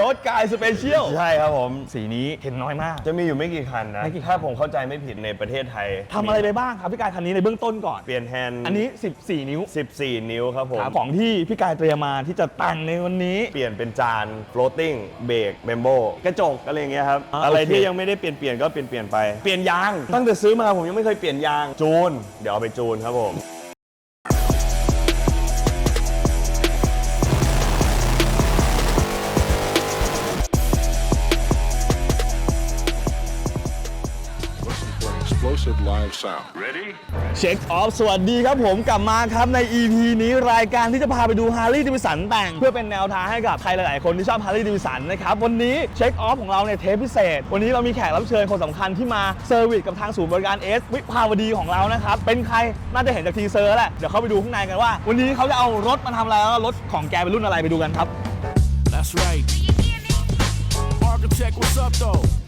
รถกายสเปเชียลใช่ครับผมสีนี้เห็นน้อยมาก จะมีอยู่ไม่กี่คันนะ ไม่กี่คัน ถ้าผมเข้าใจไม่ผิดในประเทศไทยทำอะไรไปบ้างครับพี่กายคันนี้ในเบื้องต้นก่อน เปลี่ยนแฮนด์อันนี้ 14 นิ้ว14 นิ้วครับผมครับของที่พี่กายเตรียมมาที่จะแต่งในวันนี้ เปลี่ยนเป็นจาน floating เบรกเบมโบกระจกอะไรอย่างเงี้ยครับอ่าอะไรโอเค ที่ยังไม่ได้เปลี่ยนเปลี่ยนก็เปลี่ยนเปลี่ยนไป เปลี่ยนยาง ตั้งแต่ซื้อมาผมยังไม่เคยเปลี่ยนยางจูน เดี๋ยวเอาไปจูนครับผม explosive live sound. เช็คออฟสวัสดีครับผมกลับมาครับใน EP นี้รายการที่จะพาไปดู Harley Davidson แต่ง เพื่อเป็นแนวทางให้กับใครหลาย ๆ คนที่ชอบ Harley Davidson นะครับ วันนี้เช็คออฟของเราเนี่ยเทปพิเศษ วันนี้เรามีแขกรับเชิญคนสำคัญที่มาเซอร์วิสกับทางศูนย์บริการเอสวิภาวดีของเรานะครับ เป็นใครน่าจะเห็นจากทีเซอร์แล้วแหละเดี๋ยวเข้าไปดูข้างในกันว่า วันนี้เขาจะเอารถมาทำอะไรแล้วรถของแกเป็นรุ่นอะไรไปดูกันครับ That's right. Architect, what's up though?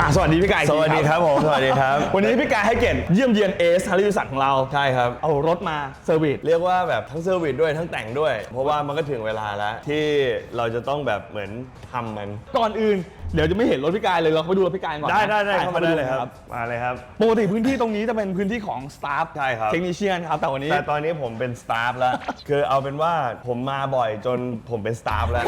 อะสวัสดีพี่กายอีกสทีวัสดีครับผม สวัสดีครับ วันนี้พี่กายให้เกียรติเยี่ยมเยียนเอส Harley Davidson ของเรา ใช่ครับ เอารถมาเซอร์วิส เรียกว่าแบบทั้งเซอร์วิสด้วยทั้งแต่งด้วย เพราะว่ามันก็ถึงเวลาแล้ว ที่เราจะต้องแบบเหมือนทำมัน ก่อนอื่น เดี๋ยวจะไม่เห็นรถพี่กายเลยเราเข้าไปดูรถพี่กายก่อนได้นะได้ได้ปเข้ามาได้เลยครับ มาเลยครับ ปกติพื้นที่ตรงนี้จะเป็นพื้นที่ของสตาฟใช่ครับ เทคนิชเชียนครับแต่วันนี้ แต่ตอนนี้ผมเป็นสตาฟแล้ว คือเอาเป็นว่าผมมาบ่อยจนผมเป็นสตาฟแล้ว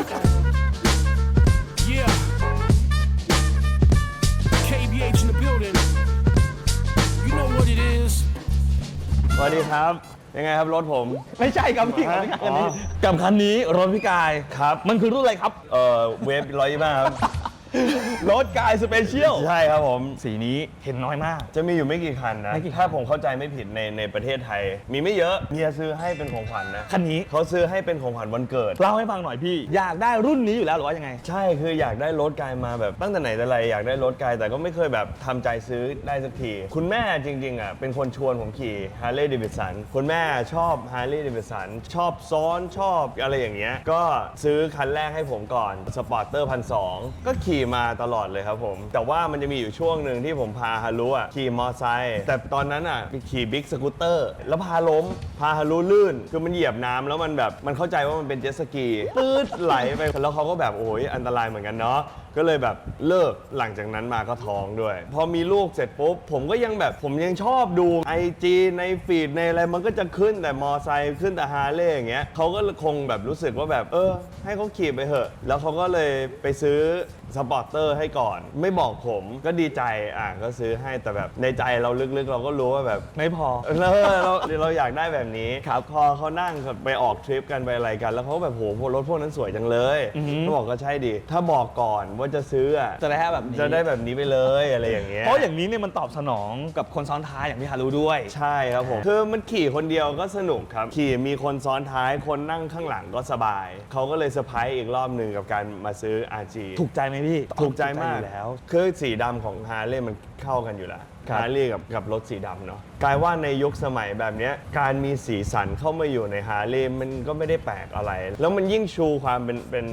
สวัสดีครับ ยังไงครับรถผม ไม่ใช่ครับพี่กับฮะพี่กายคันนี้อ๋อกับคันนี้รถพี่กายครับ มันคือรุ่นอะไรครับ เอ่อเวฟร้อยยี่ห้าครับ รถกายสเปเชียล ใช่ครับผมสีนี้เห็นน้อยมาก จะมีอยู่ไม่กี่คันนะ ไม่กี่คัน ถ้าผมเข้าใจไม่ผิดในในประเทศไทย มีไม่เยอะเมียซื้อให้เป็นของขวัญนะคันนี้เขาซื้อให้เป็นของขวัญวันเกิด เล่าให้ฟังหน่อยพี่ อยากได้รุ่นนี้อยู่แล้วหรือว่ายังไง ใช่คืออยากได้รถกายมาแบบตั้งแต่ไหนแต่ไรอยากได้รถกายแต่ก็ไม่เคยแบบทำใจซื้อได้สักที คุณแม่จริงๆอะเป็นคนชวนผมขี่ Harley Davidson คุณแม่ชอบ Harley Davidson ชอบซ้อนชอบอะไรอย่างเงี้ยก็ซื้อคันแรกให้ผมก่อน Sporter พันสก็ขี่มาตลอดเลยครับผม แต่ว่ามันจะมีอยู่ช่วงหนึ่งที่ผมพาฮารุอะขี่มอไซค์แต่ตอนนั้นอะไปขี่บิ๊กสกูตเตอร์แล้วพาล้ม พาฮารุลื่น คือมันเหยียบน้ำแล้วมันแบบมันเข้าใจว่ามันเป็นเจ็ตสกีตื๊ดไหลไปแล้วเขาก็แบบโอ้ยอันตรายเหมือนกันเนาะ ก็เลยแบบเลิกหลังจากนั้นมาก็ท้องด้วย พอมีลูกเสร็จปุ๊บผมก็ยังแบบผมยังชอบดู IG ในฟีดในอะไรมันก็จะขึ้นแต่มอไซค์ขึ้นแต่ฮาร์เลย์อย่างเงี้ยเขาก็คงแบบรู้สึกว่าแบบ เออ ให้เขาขี่ไปเถอะ แล้วเขาก็เลยไปซื้อสปอร์เตอร์ให้ก่อน ไม่บอกผมก็ดีใจอะก็ซื้อให้แต่แบบในใจเราลึกๆ เราก็รู้ว่าแบบไม่พอเออเราเราอยากได้แบบนี้ครับพอเขานั่งไปออกทริปกันไปอะไรกัน แล้วเขาก็แบบโหรถพวกนั้นสวยจังเลยอือหือก็บอกก็ใช่ดี ถ้าบอกก่อนว่าจะซื้ออะจะได้แบบนี้จะได้แบบนี้ไปเลยอะไรอย่างเงี้ยเพราะอย่างนี้เนี่ยมันตอบสนองกับคนซ้อนท้ายอย่างที่ฮารุด้วย ใช่ครับผมคือมันขี่คนเดียวก็สนุกครับ ขี่มีคนซ้อนท้ายคนนั่งข้างหลังก็สบาย เขาก็เลยเซอร์ไพรส์อีกรอบหนึ่งกับการมาซื้อ RG ถูกใจไหมพี่ถูกใจมากอยู่แล้วคือสีดำของฮาร์เลย์มันเข้ากันอยู่แล้ว ครับฮาร์เลย์กับกับรถสีดำเนาะกลายว่าในยุคสมัยแบบเนี้ยการมีสีสันเข้ามาอยู่ในฮาร์เลย์มันก็ไม่ได้แปลกอะไร แล้วมันยิ่งชูความเป็นเป็น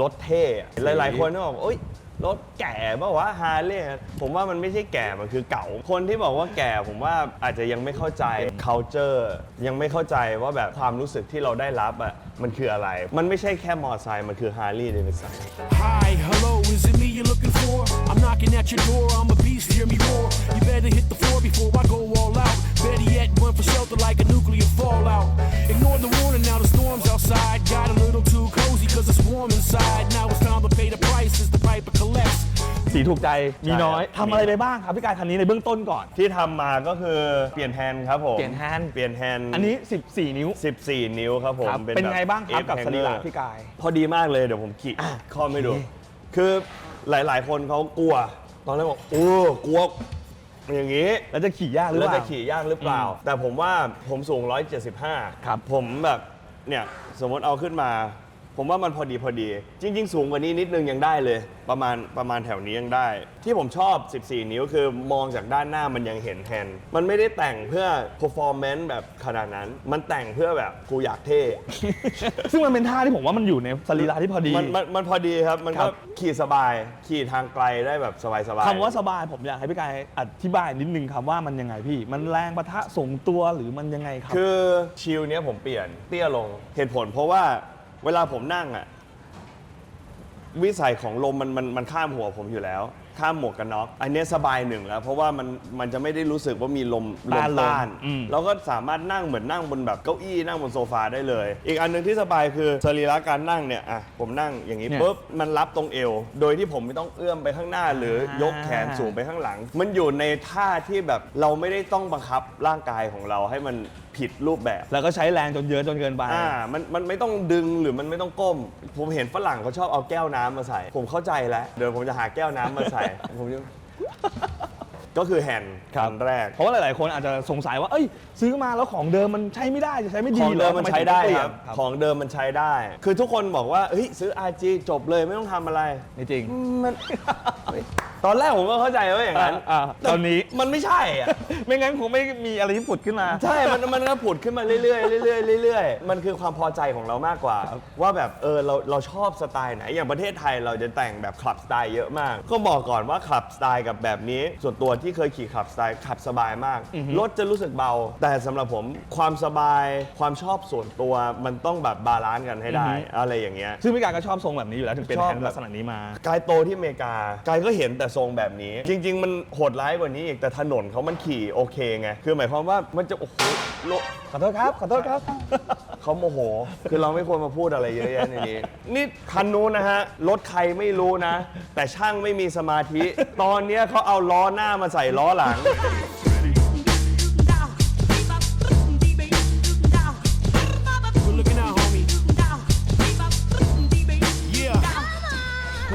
รถเท่อะหลายๆ คนก็บอกโอ๊ยรถแก่เปล่าวะฮาร์เลย์ผมว่ามันไม่ใช่แก่มันคือเก่าคนที่บอกว่าแก่ผมว่าอาจจะยังไม่เข้าใจ culture ยังไม่เข้าใจว่าแบบความรู้สึกที่เราได้รับอะมันคืออะไร มันไม่ใช่แค่มอไซค์มันคือฮาร์เลย์เดวิสัน Hi, hello, is it me you're looking for? I'm knocking at your door, I'm a beast, hear me roar. You better hit the floor before I go all out. Better yet, run for shelter like a nuclear fallout. Ignore the warning, now the storm's outside. Got a little too cozy cause it's warm inside. Now it's time to pay the price as the piper collects. สีถูกใจมีน้อยใช่ครับทำอะไรไปบ้างครับพี่กายคันนี้ในเบื้องต้นก่อน ที่ทำมาก็คือเปลี่ยนแฮนด์ครับผม เปลี่ยนแฮนด์ เปลี่ยนแฮนด์อันนี้ 14 นิ้ว 14 นิ้วครับผมครับแบบเป็นไงบ้างครับ F กับ hanger สรีระพี่กาย พอดีมากเลยเดี๋ยวผมขี่ข้อไม่ดูคื อหลายๆ คนเขากลัว ตอนแรกบอกโอ้กลัวอย่างนี้ แล้วจะขี่ยากหรือแล้เปวล่า จะขี่ยากหรือเปล่า แต่ผมว่าผมสูง 175 ครับ ผมแบบเนี่ยสมมติเอาขึ้นมา ผผมว่ามันพอดีพอดี จริง ๆ สูงกว่านี้นิดนึงยังได้เลย ประมาณประมาณแถวนี้ยังได้ ที่ผมชอบ 14 นิ้วคือมองจากด้านหน้ามันยังเห็นแฮนด์มันไม่ได้แต่งเพื่อ performance แบบขนาดนั้น มันแต่งเพื่อแบบกูอยากเท่ ซึ่งมันเป็นท่าที่ผมว่ามันอยู่ในสรีระที่พอดี มันมันมันพอดีครับ มันครัก็บ ขี่สบาย ขี่ทางไกลได้แบบสบายสบาย คำว่าสบายผมอยากให้พี่กายอธิบายนิดนึงครับว่ามันยังไงพี่ มันแรงปะทะส่งตัวหรือมันยังไงครับ คือชิลเนี้ยผมเปลี่ยนเตี้ยลงเหตุผลเพราะว่า เวลาผมนั่งอะวิสัยของลมมันมันมันข้ามหัวผมอยู่แล้ว ข้ามหมวกกันน็อก อันเนี้ยสบายหนึ่งแล้ว เพราะว่ามันมันจะไม่ได้รู้สึกว่ามีลมลต้ามนลมต้านอืม แล้วก็สามารถนั่งเหมือนนั่งบนแบบเก้าอี้นั่งบนโซฟาได้เลย อีกอันหนึ่งที่สบายคือสรีระการนั่งเนี่ยอะผมนั่งอย่างนี้ปุ๊บมันรับตรงเอว โดยที่ผมไม่ต้องเอื้อมไปข้างหน้า หรือยกแขนสูงไปข้างหลัง มันอยู่ในท่าที่แบบเราไม่ได้ต้องบังคับร่างกายของเราให้มัน ผิดรูปแบบ แล้วก็ใช้แรงจนเยอะจนเกินไป อ่ามันมันไม่ต้องดึงหรือมันไม่ต้องก้ม ผมเห็นฝรั่งเขาชอบเอาแก้วน้ำมาใส่ ผมเข้าใจแล้ว เดี๋ยวผมจะหาแก้วน้ำมาใส่ ผมจะก็คือแฮนด์ครับ อันแรก เพราะว่าหลาย ๆ คนอาจจะสงสัยว่าเอ้ย ซื้อมาแล้วของเดิมมันใช้ไม่ได้จะใช้ไม่ขดีองเดิมหรมันทำใช้ได้ถึงต้องเปลี่คยรับนครับของเดิมมันใช้ได้ คือทุกคนบอกว่าเฮ้ยซื้อ RG จบเลยไม่ต้องทำอะไร ไม่จริง มัน ตอนแรกผมก็เข้าใจว่าอย่างนั้นอ่าอ่าตอนนี้มันไม่ใช่อะไม่งั้นคงไม่มีอะไรที่ผุดขึ้นมา ใช่ มันมันก็ผุดขึ้นมาเรื่อยๆเรื่อยๆเรื่อยๆ มันคือความพอใจของเรามากกว่า ว่าแบบเออเราเราชอบสไตล์ไหน อย่างประเทศไทยเราจะแต่งแบบคลับสไตล์เยอะมาก ก็บอกก่อนว่าคลับสไตล์กับแบบนี้ ส่วนตัวที่เคยขี่คลับสไตล์ขับสบายมาก รถจะรู้สึกเบา แต่สำหรับผมความสบายความชอบส่วนตัวมันต้องแบบบาลานซ์กันให้ได้ อือฮึ อะไรอย่างเงี้ย ซึ่งพี่การก็ชอบทรงแบบนี้อยู่แล้วถึงเป็นชอบแฮนด์ลักษณะนี้มา กายโตที่อเมริกากายก็เห็นแต่ทรงแบบนี้ จริง ๆ มันโหดร้ายกว่านี้อีกแต่ถนนเขามันขี่โอเคไง คือหมายความว่ามันจะ โอ้โหโลขอโทษครับ ขอโทษครับ เขาโมโห คือเราไม่ควรมาพูดอะไรเยอะแยะในนี้ นี่คันนู้นนะฮะ รถใครไม่รู้นะ แต่ช่างไม่มีสมาธิ ตอนเนี้ยเขาเอาล้อหน้ามาใส่ล้อหลัง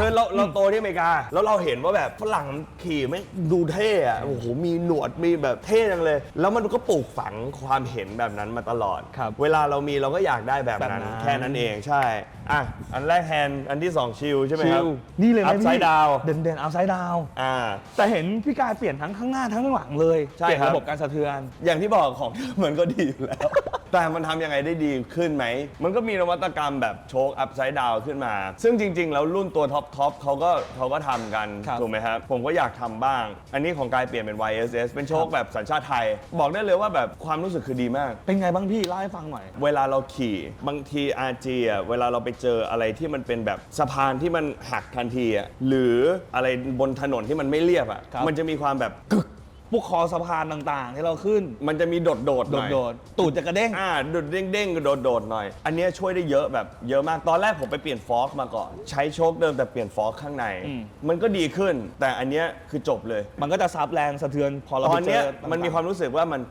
คือเราเราโตที่อเมริกา แล้วเราเห็นว่าแบบฝรั่งมันขี่ไม่งดูเท่อะโอ้โหมีหนวดมีแบบเท่จังเลย แล้วมันก็ปลูกฝังความเห็นแบบนั้นมาตลอด ครับเวลาเรามีเราก็อยากได้แบบนั้นแบบนั้นแค่นั้นเองใช่อะ อันแรกแฮนด์อันที่สองชิลใช่ไหมครับนี่เลยไหมอัพไซพี่ด์ดาวเด่นเด่นอัพไซด์ดาวอ่า แต่เห็นพี่กายเปลี่ยนทั้งข้างหน้าทั้งข้างหลังเลยใช่เปลี่ยนครับ ระบบการสะเทือน อย่างที่บอกของ มันก็ดีอยู่แล้ว แต่มันทำยังไงได้ดีขึ้นไหม มันก็มีนวัตกรรมแบบโชคอัพไซด์ดาวขึ้นมา ซึ่งจริง ๆ แล้วรุ่นตัวท็อปทอปเขาก็เขาก็ทำกัน ครับ ถูกไหมครับ ผมก็อยากทำบ้าง อันนี้ของกายเปลี่ยนเป็น YSS เป็นโชคแบบสัญชาติไทย บอกได้เลยว่าแบบความรู้สึกคือดีมาก เป็นไงบ้างพี่เล่าให้ฟังหน่อย เวลาเราขี่บางที RG อะเวลาเราไปเจออะไรที่มันเป็นแบบสะพานที่มันหักทันทีอะหรืออะไรบนถนนที่มันไม่เรียบอะครับ มันจะมีความแบบกึกพวกคอสะพานต่างๆ ที่เราขึ้น มันจะมีโดดโดดๆหน่อย โดดๆตูดจะกระเด้ง อ่าโดดเด้งๆโดดโดดๆหน่อย อันเนี้ยช่วยได้เยอะแบบเยอะมากตอนแรกผมไปเปลี่ยนฟอกมาก่อน ใช้โชคเดิมแต่เปลี่ยนฟอกข้างใน อืม มันก็ดีขึ้น แต่อันเนี้ยคือจบเลย มันก็จะซับแรงสะเทือนพอเราตไปอนเจเนี้ยอต่งๆมันมีความรู้สึกว่ามัน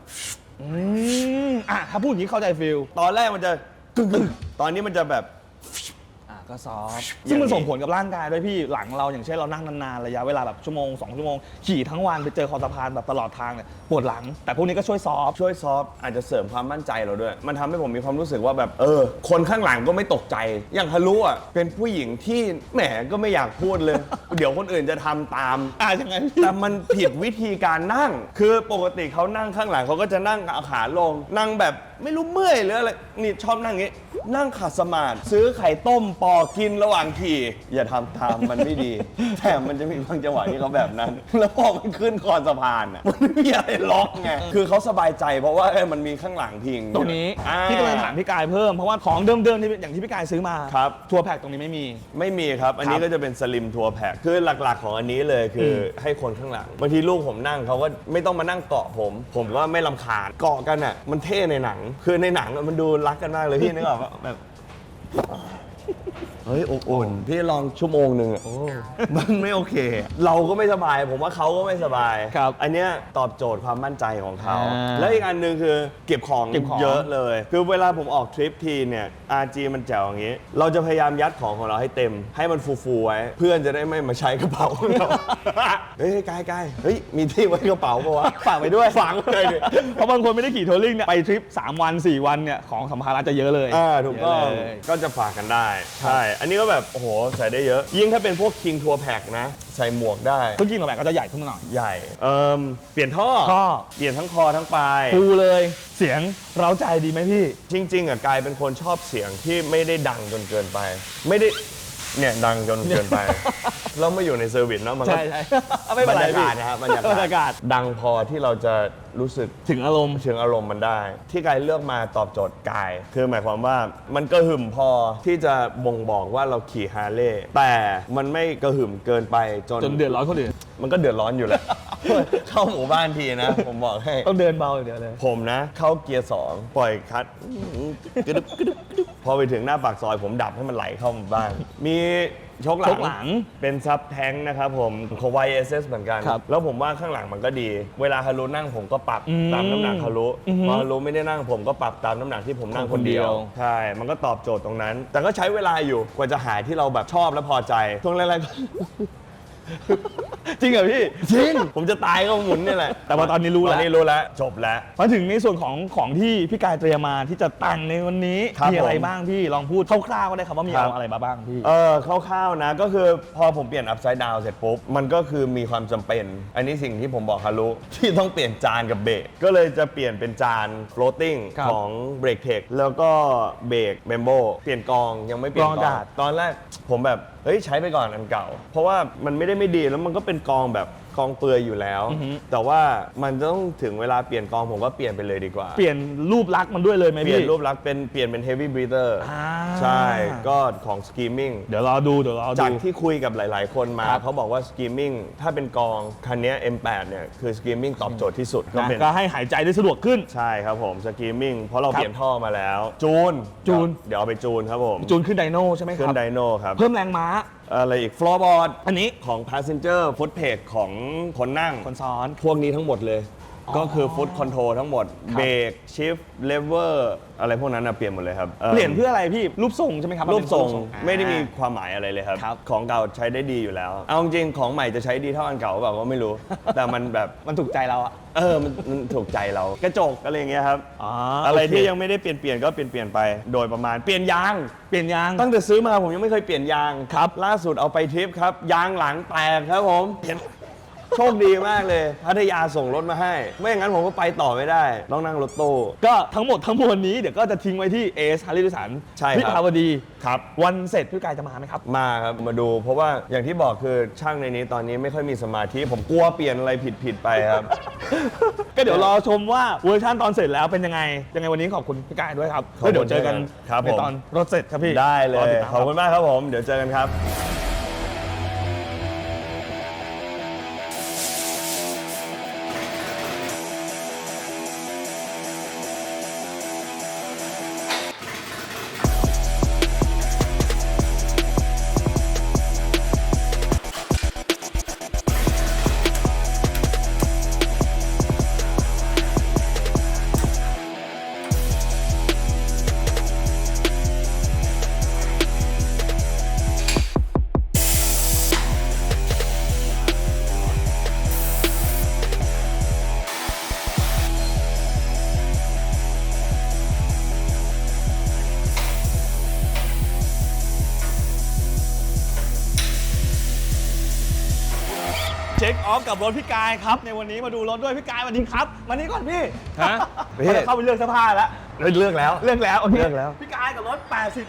อืมอะถ้าพูดอย่างนี้เข้าใจฟิลตอนแรกมันจะกึ่งๆตอนนี้มันจะแบบอะ ก็ซอฟต์ซึ่งมันอย่างนี้ส่งผลกับร่างกายด้วยพี่หลังเราอย่างเช่นเรานั่งนานๆระยะเวลาแบบชั่วโมงสองชั่วโมงขี่ทั้งวันไปเจอคอสะพานแบบตลอดทางเนี่ยปวดหลัง แต่พวกนี้ก็ช่วยซอฟต์ช่วยซอฟต์อาจจะเสริมความมั่นใจเราด้วย มันทำให้ผมมีความรู้สึกว่าแบบเออ คนข้างหลังก็ไม่ตกใจ อย่างฮารุอะเป็นผู้หญิงที่แหมก็ไม่อยากพูดเลย เดี๋ยวคนอื่นจะทำตาม อะยังไงพี่แต่มันผิดวิธีการนั่ง คือปกติเขานั่งข้างหลังเขาก็จะนั่งเอาขาลง นั่งแบบ ไม่รู้เมื่อยหรืออะไรนี่ชอบนั่งอย่างงี้ นั่งขัดสมาธิซื้อไข่ต้มปอกินระหว่างขี่ อย่าทำตามมันไม่ดี แต่มันจะมีบางจังหวะที่เขาแบบนั้น แล้วพอมันขึ้นคอสะพานอะมันไม่มีอะไรล็อกไงคือเขาสบายใจเพราะว่าเอ้ยมันมีข้างหลังพิงตรงนี้อ่า ที่กำลังถามพี่กายเพิ่ม เพราะว่าของเดิมๆที่อย่างที่พี่กายซื้อมาครับ ทัวร์แพ็กตรงนี้ไม่มี ไม่มีครับ อันนี้ครับก็จะเป็นสลิมทัวร์แพ็คคือหลักๆของอันนี้เลยคืออให้คนข้างหลังบางทีลูกผมนั่งเขาก็ไม่ต้องมานั่งเกาะผม ผมก็ไม่ลำคาญเกาะกันอะ มันเท่ในหนังคือในหนังอะมันดูรักกันมากเลยพี่นึกออกปะแบบ เฮ้ยอบอุ่นพี่ลองชั่วโมงหนึ่งอะมันไม่โอเค เราก็ไม่สบาย ผมว่าเขาก็ไม่สบายครับอันเนี้ยตอบโจทย์ความมั่นใจของเขา อ่าแล้วอีกอันหนึ่งคือเก็บของเก็บของ เยอะเลย คือเวลาผมออกทริปทีเนี่ย RG มันแจ๋วอย่างนี้ เราจะพยายามยัดของของเราให้เต็ม ให้มันฟูๆไว้ เพื่อนจะได้ไม่มาใช้กระเป๋าของเรา เฮ้ยกายกายเฮ้ยมีที่ไว้กระเป๋าปะวะฝากไปด้วย ฝังเลยดิ เพราะบางคนไม่ได้ขี่ทัวริงเนี่ยไปทริป 3 วัน 4 วันเนี่ยของสัมภาระจะเยอะเลยอ่าถูกต้องเยะเลย ก็จะฝากกันได้ ใช่อันนี้ก็แบบ โอ้โห ใส่ได้เยอะ ยิ่งถ้าเป็นพวกคิงทัวร์แพ็กนะ ใส่หมวกได้ ทุกยิ่งเราแบบก็จะใหญ่ขึ้นมาหน่อยใหญ่ เอ่มเปลี่ยนท่อท่อเปลี่ยนทั้งคอทั้งปลาย ฟูเลย เสียงเร้าใจดีไหมพี่ จริงๆอะกลายเป็นคนชอบเสียงที่ไม่ได้ดังจนเกินไป ไม่ได้ เนี่ยดังจนเกินไปแล้วมาอยู่ในเซอร์วิสเนาะมันก็ใช่ใช่ไม่เป็นไรบรรยากาศนะครับบรรยากาศบรรยากาศ ดังพอที่เราจะรู้สึก ถึงอารมณ์ เชิงอารมณ์มันได้ ที่กายเลือกมาตอบโจทย์กาย คือหมายความว่ามันกระหึ่มพอที่จะบ่งบอกว่าเราขี่ฮาร์เลย์แต่มันไม่กระหึ่มเกินไปจนจนเดือดร้อนคนอื่นมันก็เดือดร้อนอยู่แหละ เข้าหมู่บ้านทีนะ ผมบอกให้ ต้องเดินเบาอย่างเดียวเลย ผมนะ เข้าเกียร์สองปล่อยคลัดกระดึบกระดึบกระดึบ พอไปถึงหน้าปากซอยผมดับให้มันไหลเข้าหมู่บ้านมีชกหลัชงกหลังเป็นซับแท้งนะครับผมของ YSS เหมือนกัน ครับแล้วผมว่าข้างหลังมันก็ดี เวลาฮารุนั่งผมก็ปรับอืมตามน้ำหนักฮารุอือฮึพอฮารุไม่ได้นั่งผมก็ปรับตามน้ำหนักที่ผมนั่งของคคนนเดีเดียยววใช่ มันก็ตอบโจทย์ตรงนั้น แต่ก็ใช้เวลาอยู่กว่าจะหายที่เราแบบชอบและพอใจช่วงแรกๆก็ จริงเหรอพี่จริง ผมจะตายก็หมุนนี่แหละแต่ว่าตอนนี้รู้แล้วตอนนี้รู้แล้วจบแล้ว มาถึงในส่วนของของที่พี่กายเตรียมมาที่จะตั้งในวันนี้ครับมีอะไรผม บ้างพี่ลองพูดคร่าวๆก็ได้ครับว่ามีครับอะไรมาบ้างพี่ เออคร่าวๆนะก็คือพอผมเปลี่ยน upside down เสร็จปุ๊บ มันก็คือมีความจำเป็น อันนี้สิ่งที่ผมบอกฮารุที่ต้องเปลี่ยนจานกับเบรกก็เลยจะเปลี่ยนเป็นจาน floating ครับของ Brake Tech แล้วก็เบรก Membo เปลี่ยนกองยังไม่เปลี่ยนกกองออางกาศ ตอนแรกผมแบบ เฮ้ยใช้ไปก่อนอันเก่า เพราะว่ามันไม่ได้ไม่ดีแล้วมันก็เป็นกองแบบ กองเปลือยอยู่แล้วแต่ว่ามันต้องถึงเวลาเปลี่ยนกองผมก็เปลี่ยนไปเลยดีกว่า เปลี่ยนรูปลักษณ์มันด้วยเลยไหมเปลี่ยพี่นรูปลักษณ์เป็นเปลี่ยนเป็น heavy breather อ่าใช่ก็ของ skimming เดี๋ยวรอดูเดี๋ยวรอดูจากที่คุยกับหลาย ๆ คนมาครับ เขาบอกว่า skimming ถ้าเป็นกองคันเนี้ย M8 เนี่ยคือ skimming ตอบโจทย์ที่สุดก็นะเป็น ก็ให้หายใจได้สะดวกขึ้น ใช่ครับผม skimming เพราะเราครับเปลี่ยนท่อมาแล้ว จูนจูน เดี๋ยวเอาไปจูนครับผม จูนขึ้นไดโน่ใช่ไหมคขึ้รันบไดโน่ครับ เพิ่มแรงม้า อะไรอีก floorboard อันนี้ของ passenger foot page ของคนนั่งคนซ้อน พวกนี้ทั้งหมดเลย ก็คือ foot control ทั้งหมดครับเบรก shift lever อะไรพวกนั้นนะเปลี่ยนหมดเลยครับเปลี่ยนเพื่ออะไรพี่รูปทรงใช่ไหมครับรูปทรงอ่าไม่ได้มีความหมายอะไรเลยครับครับ ของเก่าใช้ได้ดีอยู่แล้ว เอาจริงๆของใหม่จะใช้ดีเท่าอันเก่าหรือเปล่าก็ไม่รู้ แต่มันแบบมันถูกใจเราอะเออมันมันถูกใจเรากระจกอะไรอย่างเงี้ยครับอ๋ออะไรโอเคที่ยังไม่ได้เปลี่ยนเปลี่ยนก็เปลี่ยนเปลี่ยนไปโดยประมาณเปลี่ยนยางเปลี่ยนยางตั้งแต่ซื้อมาผมยังไม่เคยเปลี่ยนยางครับ ล่าสุดเอาไปทริปครับ ยางหลังแตกครับผมเห็น โชคดีมากเลยพัทยาส่งรถมาให้ ไม่อย่างนั้นผมก็ไปต่อไม่ได้ ต้องนั่งรถตู้ ก็ทั้งหมดทั้งมวลนี้เดี๋ยวก็จะทิ้งไว้ที่เอสฮาริสันใช่ครับ วิภาวดี ครับ วันเสร็จพี่กายจะมาไหมครับ มาครับมาดู เพราะว่าอย่างที่บอกคือช่างในนี้ตอนนี้ไม่ค่อยมีสมาธิ ผมกลัวเปลี่ยนอะไรผิดผิดๆไปครับ ก็เดี๋ยวรอชมว่าเวอร์ชันตอนเสร็จแล้วเป็นยังไง ยังไงวันนี้ขอบคุณพี่กายด้วยครับขอบคุณแล้วเดี๋ยวเจอกันครับในผมตอนรถเสร็จครับพี่ได้เลรยติดตามขอบคุณมากครับผม เดี๋ยวเจอกันครับ เช็คออฟกับรถพี่กายครับ ในวันนี้มาดูรถด้วยพี่กายสวันนี้ครับมานี่ก่อนพี่ฮะ พี่เราจะเข้าไปเลือกเสื้อผ้าแล้ว เลือกแล้วเลือกแล้วโอเคเลือกแล้ว พี่กายกับรถ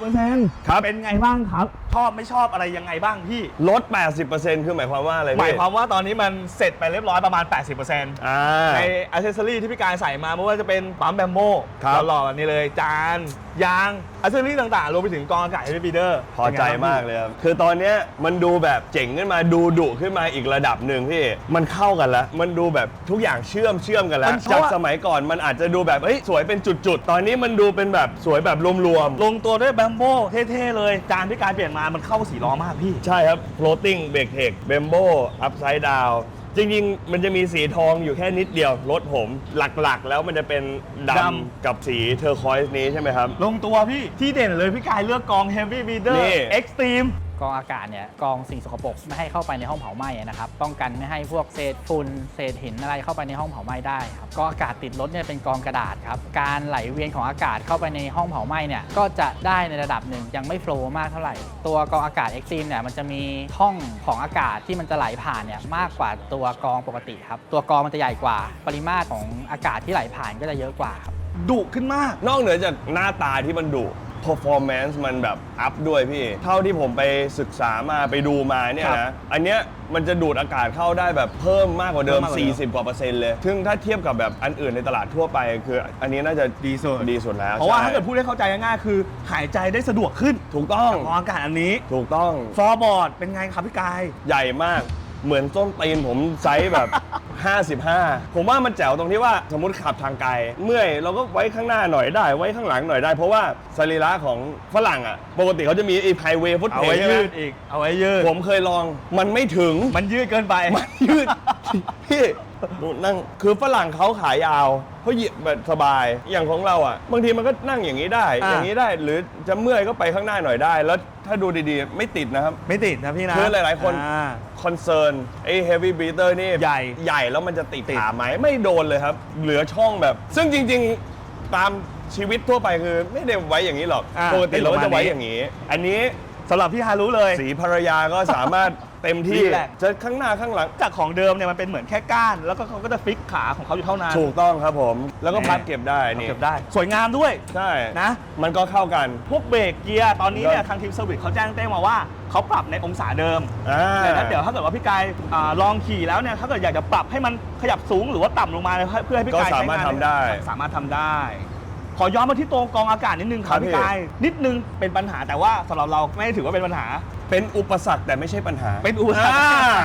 80%ครับ เป็นไงบ้างครับ ชอบไม่ชอบอะไรยังไงบ้างพี่ ลด 80%คือหมายความว่าอะไรหมายพี่ความว่าตอนนี้มันเสร็จไปเรียบร้อยประมาณ 80%อ่า ในอัเซสซอรี่ที่พี่กายใส่มาไม่ว่าจะเป็นปั๊มแบมโมครับหล่อๆแบบนี้เลยจานยางอัเซสซอรี่ต่างๆรวมไปถึงกองอากาศเฮฟวีเดอร์พอใจมากเลยครับ คือตอนเนี้ยมันดูแบบเจ๋งขึ้นมาดูดุขึ้นมาอีกระดับหนึ่งพี่ มันเข้ากันแล้ว มันดูแบบทุกอย่างเชื่อมเชื่อมกันแล้ว จากสมัยก่อนมันอาจจะดูแบบเฮ้ยสวยเป็นจุดๆตอนนี้มันดูเป็นแบบสวยแบบรวมลงตัวด้วยแบมโบเท่ๆเลย จานที่กายเปลี่ยนมามันเข้ากับสีล้อมากพี่ ๆ ใช่ครับ floating brake tech bembo upside down จริงๆ มันจะมีสีทองอยู่แค่นิดเดียว รถผมหลักๆ แล้วมันจะเป็นดดำกับสีเทอร์คอยส์นี้ใช่ไหมครับ ลงตัวพี่ที่เด่นเลยพี่กายเลือกกอง Heavy Beater นี่ Extreme กรองอากาศเนี่ยกรองสิ่งสกปรกไม่ให้เข้าไปในห้องเผาไหม้นะครับป้องกันไม่ให้พวกเศษฝุ่นเศษหินอะไรเข้าไปในห้องเผาไหม้ได้ครับกรองอากาศติดรถเนี่ยเป็นกรองกระดาษครับการไหลเวียนของอากาศเข้าไปในห้องเผาไหม้เนี่ยก็จะได้ในระดับหนึ่งยังไม่โฟล์มากเท่าไหร่ ตัวกรองอากาศเอ็กซ์ตรีมเนี่ยมันจะมีห้องของอากาศที่มันจะไหลผ่านเนี่ยมากกว่าตัวกรองปกติครับตัวกรองมันจะใหญ่กว่า ปริมาตรของอากาศที่ไหลผ่านก็จะเยอะกว่าครับดุขึ้นมาก นอกเหนือจากหน้าตาที่มันดุ performance มันแบบอัพด้วยพี่ เท่าที่ผมไปศึกษามาไปดูมาเนี่ยครับนะ อันเนี้ยมันจะดูดอากาศเข้าได้แบบเพิ่มมากกว่าเดิม เพิ่มมากกว่าเดิม 40 กว่าเปอร์เซ็นต์เลย ซึ่งถ้าเทียบกับแบบอันอื่นในตลาดทั่วไป คืออันนี้น่าจะดีสุดดีสุดแล้วเพราะว่าใช่ถ้าเกิดพูดให้เข้าใจง่ายๆคือ หายใจได้สะดวกขึ้นถูกต้องกรองอากาศอันนี้ ถูกต้อง ฟอร์บอร์ดเป็นไงครับพี่กาย ใหญ่มากเหมือนส้นตีนผมไซส์แบบ 55 ผมว่ามันแจ๋วตรงที่ว่าสมมติขับทางไกล เมื่อยเราก็ไว้ข้างหน้าหน่อยได้ ไว้ข้างหลังหน่อยได้ เพราะว่าสรีระของฝรั่งอะ ปกติเขาจะมีไอ้ไพเวฟุตเอาเพไว้ใช่ไหมยืดอีก เอาไว้ยืด ผมเคยลองมันไม่ถึง มันยืดเกินไป มันยืด พี่ นั่งคือฝรั่งเขาขายาวเขาเหยียบแบบสบายอย่างของเราอะ บางทีมันก็นั่งอย่างนี้ได้ อ่าอย่างนี้ได้หรือจะเมื่อยก็ไปข้างหน้าหน่อยได้ แล้วถ้าดูดีๆ ไม่ติดนะครับ ไม่ติดนะพี่นะคือหลายๆคน อ่าคอนเซิร์นไอ้ heavy breather นี่ใหญ่ใหญ่แล้วมันจะติดติด ขาไหมไม่โดนเลยครับ เหลือช่องแบบ ซึ่งจริงๆตามชีวิตทั่วไปคือไม่ได้ไว้อย่างนี้หรอกอ่าปกติเราก็จะไว้เป็นประมาณนี้อย่างนี้ อันนี้สำหรับพี่ฮารุเลย สีภรรยาก็สามารถ เต็มที่รีแลกซ์ จะข้างหน้าข้างหลัง จากของเดิมเนี่ยมันเป็นเหมือนแค่ก้าน แล้วก็เขาก็จะฟิกขาของเขาอยู่เท่านั้นถูกต้องครับผม แล้วก็นี่พับเก็บได้นี่เก็บได้ สวยงามด้วย ใช่นะ มันก็เข้ากัน พวกเบรกเกียร์ตอนนี้เนี่ยครับทางทีมเซอร์วิสเขาแจ้งเต้งมาว่าเขาปรับในองศาเดิมอ่า แต่ถ้าเดี๋ยวถ้าเกิดว่าพี่กายอ่าลองขี่แล้วเนี่ยถ้าเกิดอยากจะปรับให้มันขยับสูงหรือว่าต่ำลงมาเพื่อให้พี่กายก็สามารถใช้งนทำได้สามารถทำได้ ขอย้อนมาที่ตัวกรองอากาศนิดนึงคครัรับบพี่ พี่กายนิดนึงเป็นปัญหาแต่ว่าสำหรับเราไม่ได้ถือว่าเป็นปัญหา เป็นอุปสรรคแต่ไม่ใช่ปัญหา เป็นอุปสรรคอ่า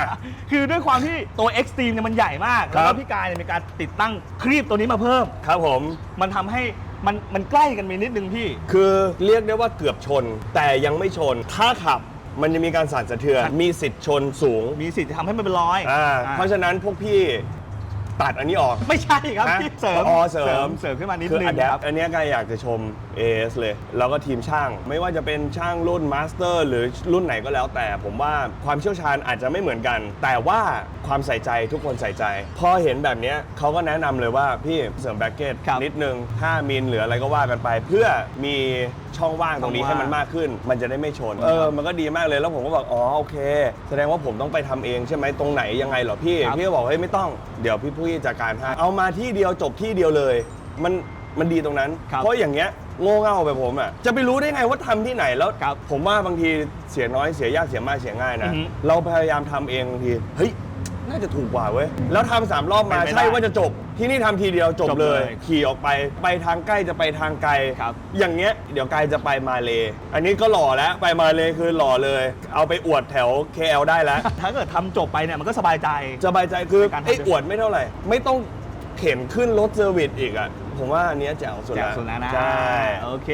คือด้วยความที่ตัว Extreme เนี่ยมันใหญ่มาก แล้วครัก็บพี่กายเนี่ยมีการติดตั้งครีบตัวนี้มาเพิ่ม ครับผมมันทำให้มันมันใกล้กันไปนิดนึงพี่ คือเรียกได้ว่าเกือบชน แต่ยังไม่ชน ถ้าขับมันจะมีการสั่นสะเทือน มีสิทธิ์ชนสูง มีสิทธิ์จะทำให้มันเป็นรอยอ่าอ่า เพราะฉะนั้นพวกพี่ ตัดอันนี้ออก ไม่ใช่ครับฮะพี่เสริมอ๋อเสริม เสริมขึ้นมานิดคือนึอังนเนี้ยครับ อันเนี้ยก็อยากจะชม AS เลย แล้วก็ทีมช่าง ไม่ว่าจะเป็นช่างรุ่นมาสเตอร์ หรือรุ่นไหนก็แล้วแต่ ผมว่าความเชี่ยวชาญอาจจะไม่เหมือนกัน แต่ว่าความใส่ใจทุกคนใส่ใจ พอเห็นแบบเนี้ยเขาก็แนะนำเลยว่าพี่เสริมแบ็กเก็ตครับ นิดนึง 5 มิลหรืออะไรก็ว่ากันไป เพื่อมีช่องว่างตรงนี้ช่องให้ว่างมันมากขึ้น มันจะได้ไม่ชน เออ มันก็ดีมากเลย แล้วผมก็บอก อ๋อ โอเค แสดงว่าผมต้องไปทำเองใช่ไหมตรงไหนยังไงเหรอพี่ครับพี่ก็บอก เฮ้ย ไม่ต้อง เดี๋ยวพี่ผู้จัดการให้ เอามาที่เดียวจบที่เดียวเลย มัน มันดีตรงนั้นครับเพราะอย่างเงี้ยโง่เง่าแบบผมอะ จะไปรู้ได้ไงว่าทำที่ไหนแล้วครับผมว่าบางทีเสียน้อยเสียยากเสียมากเสียง่ายนะอือฮึเราพยายามทำเองบางที เฮ้ย น่าจะถูกกว่าเว้ย แล้วทำสามรอบมาเป็นไปได้ใช่ว่าจะจบ ที่นี่ทำทีเดียวจบจบเลเลยย ขี่ออกไป ไปทางใกล้จะไปทางไกล ครับอย่างเงี้ยเดี๋ยวไกลจะไปมาเล อันนี้ก็หล่อแล้ว ไปมาเลคือหล่อเลย เอาไปอวดแถว KL ได้แล้ว ถ้าเกิดทำจบไปเนี่ยมันก็สบายใจ สบายใจคือในการทำไอ้อวดไม่เท่าไหร่ ไม่ต้องเข็นขึ้นรถเซอร์วิสอีกอะ ผมว่าอันเนี้ยแจ๋วสุดแจกละสุดแล้วนะใช่ โอเค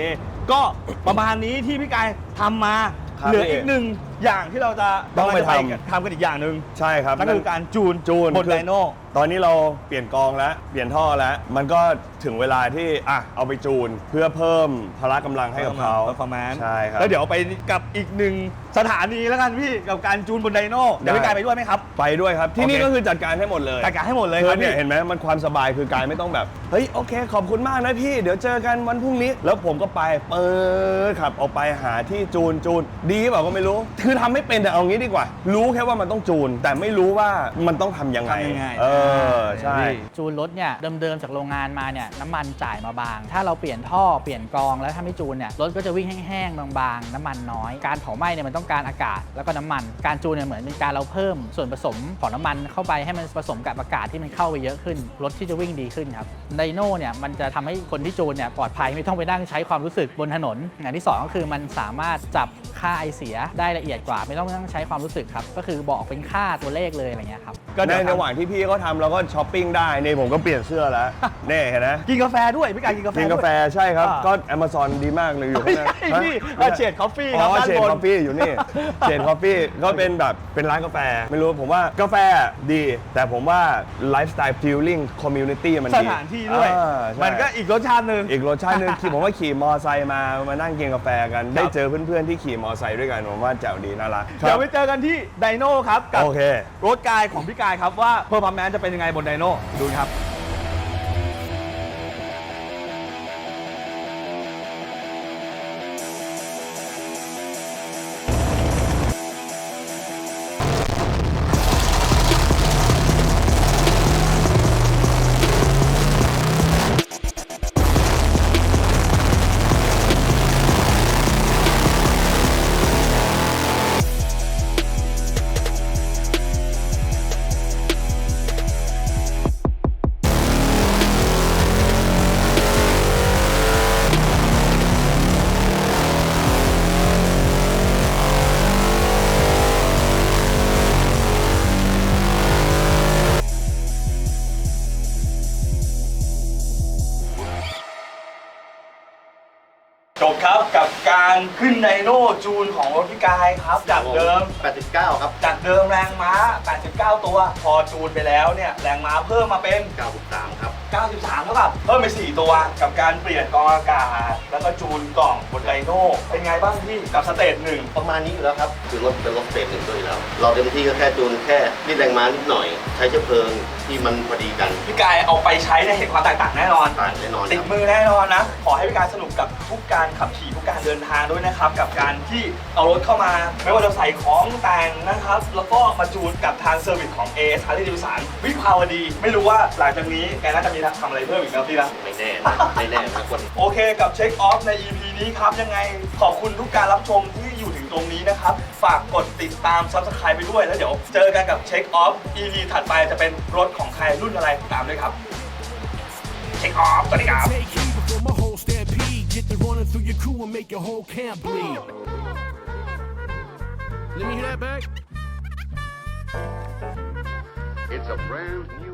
ก็ประมาณนี้ที่พี่กายทำมา ครับเหลือพี่อีกหนึ่งอย่างที่เราจะต้องไปกำลัจะทำกันทำกันอีกอย่างหนึ่งใช่ครับนั่นคือการจูนจูนบนคือไดโน่ตอนนี้เราเปลี่ยนกองแล้ว เปลี่ยนท่อแล้ว มันก็ถึงเวลาที่อะเอาไปจูนเพื่อเพิ่มพละกำลังให้กับเขาเ e อร์ฟอร์แมนซ์ใช่ครับ แล้วเดี๋ยวไปกับอีกหนึ่งสถานีแล้วกันพี่กับการจูนบนไดโน่เดี๋ยวได้ พี่กายไปด้วยไหมครับ ไปด้วยครับ ที่นี่โอเค ก็คือจัดการให้หมดเลยจัดการให้หมดเลยคืครัอบเนี่ยพี่เห็นไหมมันความสบายคือกายไม่ต้องแบบ เฮ้ยโอเค ขอบคุณมากนะพี่ เดี๋ยวเจอกันวันพรุ่งนี้ แล้วผมก็ไปเปิดขับออกไปหาที่จูนจูนดีเปล่าก็ไม่รู้คือทำไม่เป็นแต่เอางี้ดีกว่า รู้แค่ว่ามันต้องจูน แต่ไม่รู้ว่ามันต้องทำยังไง ทำยังไง เออ ใช่พี่จูนรถเนี่ยเดิมๆจากโรงงานมาเนี่ยน้ำมันจ่ายมาบาง ถ้าเราเปลี่ยนท่อเปลี่ยนกรองแล้วถ้าไม่จูนเนี่ยรถก็จะวิ่งแห้งๆบางๆ น้ำมันน้อย การเผาไหม้เนี่ยมันต้องการอากาศแล้วก็น้ำมัน การจูนเนี่ยเหมือนเป็นการเราเพิ่มส่วนผสมของน้ำมันเข้าไปให้มันผสมกับอากาศที่มันเข้าไปเยอะขึ้นรถที่จะวิ่งดีขึ้นครับไดโน่เนี่ยมันจะทำให้คนที่จูนเนี่ยปลอดภัยไม่ต้องไปนั่งใช้ความรู้สึกบนถนนอย่างที่สองก็คือมันสามารถจับค่าไอเสียได้ละเอียดยดกว่า ไม่ต้องใช้ความรู้สึกครับ ก็คือบอกเป็นค่าตัวเลขเลยอะไรเงี้ยครับก็ในเดี๋ยวระหว่างที่พี่เขาทำเราก็ช้อปปิ้งได้นี่ผมก็เปลี่ยนเสื้อแล้วนี่เห็นไหมกินกาแฟด้วยพี่กายกินกาแฟกินกาแฟด้วย ใช่ครับ อ่า ก็ Amazon ดีมากเลยอยู่ไม่ข้างในใช่พี่เออเฉด coffee ครับอ๋อด้านเฉดบน คอฟฟี่อยู่นี่เฉดคอฟฟี่ก็เป็นแบบเป็นร้านกาแฟ ไม่รู้ผมว่ากาแฟดี แต่ผมว่าไลฟ์สไตล์ฟิลลิ่งคอมมูนิตี้มันสดีถานที่ด้วย อ่าใช่มันก็อีกรสชาติหนึ่ง อีกรสชาติหนึงขี่ผมว่าขี่มอไซค์มามานั่งกินกาแฟกัน ได้เจอเพื่อนๆที่ขี่มอไซค์ด้วยกันผมว่าแจ๋วดีน่ารักเดี๋ยวไปเจอกันที่ไดโน่ครับ กับโอเค รถกายของพี่กายครับว่าเพอร์ฟอร์แมนจะเป็นยังไงบนไดโน่ดูครับ ครับกับการขึ้นไดโน่จูนของรถพี่กายครับ จากเดิม 89 ครับ จากเดิมแรงม้า 89 ตัว พอจูนไปแล้วเนี่ยแรงม้าเพิ่มมาเป็น 93 ครับ 93เท่ากับเพิ่มไป 4 ตัวกับการเปลี่ยนกองอากาศ แล้วก็จูนกล่องบนไดโน่เป็นไงบ้างพี่กับสเตจหนึ่งประมาณนี้อยู่แล้วครับคือรถเป็นรถเฟรมหนึ่งด้วยอยู่แล้ว เราเต็มที่ก็แค่จูนแค่รีดแรงม้านิดหน่อย ใช้เชื้อเพลิงที่มันพอดีกัน พี่กายเอาไปใช้เนี่ยเห็นความแตกต่างแน่นอนต่างแน่นอนติคดรับมือแน่นอนนะ ขอให้พี่การสนุกกับทุกการขับขี่ทุกการเดินทางด้วยนะครับ กับการที่เอารถเข้ามา ไม่ว่าจะใส่ของแต่งนะครับ แล้วก็มาจูนกับทางเซอร์วิสของ AS ฮาร์ลีดิวสันวิภาวดี ไม่รู้ว่าหลังจากนี้แกน่าจะมีทำอะไรเพิ่มอีกนะพี่นะไม่แน่นะไม่แน่นะคนโอเคกับเช็คออฟใน EP นี้ครับ ยังไงขอบคุณทุกการรับชมที่อยู่ถึงตรงนี้นะครับ ฝากกดติดตาม Subscribe ไปด้วยแล้วเดี๋ยวเจอกันกับเช็คออฟ EP ถัดไปจะเป็นรถของใครรุ่นอะไรติดตามด้วยครับ เช็คออฟสวัสดีครับ Take heed before my whole stampede. Get the running through your crew and make your whole camp bleed. Let me hear that back. It's a brand new